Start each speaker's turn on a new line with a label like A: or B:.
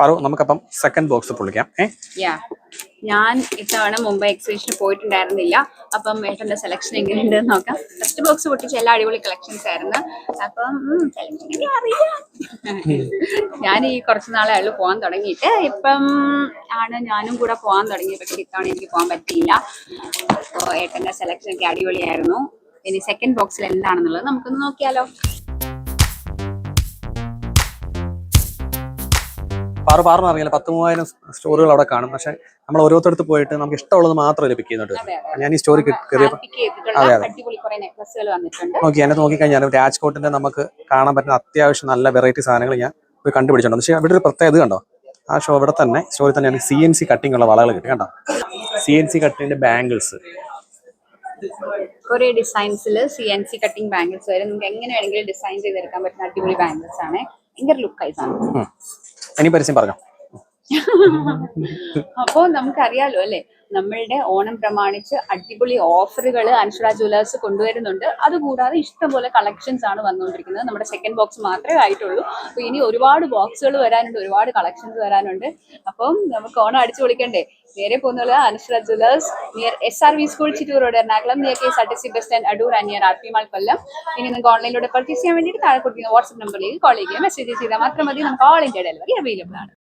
A: പറു നമുക്കപ്പം second box പൊളിക്കാം. ഏ?
B: ഞാൻ ഇത്തവണ മുംബൈ എക്സിബിഷന് പോയിട്ടുണ്ടായിരുന്നില്ല. അപ്പം ഏട്ടന്റെ സെലക്ഷൻ എങ്ങനെയുണ്ട് നോക്കാം. ഫസ്റ്റ് ബോക്സ് പൊട്ടിച്ച എല്ലാ അടിപൊളി കളക്ഷൻസ് ആയിരുന്നു. അപ്പം ഞാൻ ഈ കുറച്ച് നാളെ ഉള്ളു പോകാൻ തുടങ്ങിയിട്ട്. ഇപ്പം ആണ് ഞാനും കൂടെ പോകാൻ തുടങ്ങി പക്ഷെ ഇത്തവണ എനിക്ക് പോകാൻ പറ്റിയില്ല. അപ്പോൾ ഏട്ടന്റെ സെലക്ഷൻ ഒക്കെ അടിപൊളിയായിരുന്നു. ഇനി സെക്കൻഡ് ബോക്സിൽ എന്താണെന്നുള്ളത് നമുക്കൊന്ന് നോക്കിയാലോ.
A: പാറു പാറിന് അറിയില്ല പത്ത് മൂവായിരം സ്റ്റോറുകൾ അവിടെ കാണും. പക്ഷെ നമ്മൾ ഓരോരുത്തടുത്ത് പോയിട്ട് നമുക്ക് ഇഷ്ടമുള്ളത് മാത്രമേ പിക്ക് ചെയ്യുന്നുണ്ട്. ഞാൻ ഈ സ്റ്റോറി കയറിയപ്പോൾ അതെ, അതെ. നോക്കി എന്നെ നോക്കിക്കഴിഞ്ഞാൽ രാജ്കോട്ടിന്റെ നമുക്ക് കാണാൻ പറ്റുന്ന അത്യാവശ്യം നല്ല വെറൈറ്റി സാധനങ്ങൾ ഞാൻ പോയി കണ്ടുപിടിച്ചിട്ടുണ്ട്. പക്ഷേ ഇവിടെ ഒരു പ്രത്യേകത കണ്ടോ? ആ ഷോ ഇവിടെ തന്നെ സ്റ്റോറിൽ തന്നെയാണ്. സി എൻ സി കട്ടിംഗ് ഉള്ള വളകൾ കിട്ടി കണ്ടോ? സി എൻ സി കട്ടിങ്ങിന്റെ ബാംഗിൾസ്
B: കുറെ ഡിസൈൻസിൽ C N C cutting bangles വരെ. നമുക്ക് എങ്ങനെ വേണമെങ്കിലും ഡിസൈൻ ചെയ്തെടുക്കാൻ പറ്റുന്ന അടിപൊളി ബാംഗിൾസ് ആണ്. ഭയങ്കര ലുക്കായി
A: ഇനി പരസ്യം പറഞ്ഞോ.
B: അപ്പോൾ നമുക്കറിയാലോ അല്ലെ? നമ്മളുടെ ഓണം പ്രമാണിച്ച് അടിപൊളി ഓഫറുകൾ അൻഷുറ ജുവലേഴ്സ് കൊണ്ടുവരുന്നുണ്ട്. അതുകൂടാതെ ഇഷ്ടംപോലെ കളക്ഷൻസ് ആണ് വന്നുകൊണ്ടിരിക്കുന്നത്. നമ്മുടെ സെക്കൻഡ് ബോക്സ് മാത്രമേ ആയിട്ടുള്ളൂ. അപ്പൊ ഇനി ഒരുപാട് ബോക്സുകൾ വരാനുണ്ട് ഒരുപാട് കളക്ഷൻസ് വരാനുണ്ട്. അപ്പം നമുക്ക് ഓണം അടിച്ചു പൊളിക്കണ്ടേ? നേരെ പോകുന്നത് Anshura jewellers near S R V school Chittoor road Ernakulam near K S C bus stand Adoor and R P mall Kollam. ഇനി നിങ്ങൾക്ക് ഓൺലൈനിലൂടെ പർച്ചേസ് ചെയ്യാൻ വേണ്ടിയിട്ട് താഴെ കൊടുക്കുന്ന വാട്സ്ആപ്പ് നമ്പറിലേക്ക് കോൾ ചെയ്യുക മെസ്സേജ് ചെയ്താൽ മാത്രം മതി. നമുക്ക് ഓൾ ഇന്ത്യ ഡെലിവറി അവൈലബിൾ ആണ്.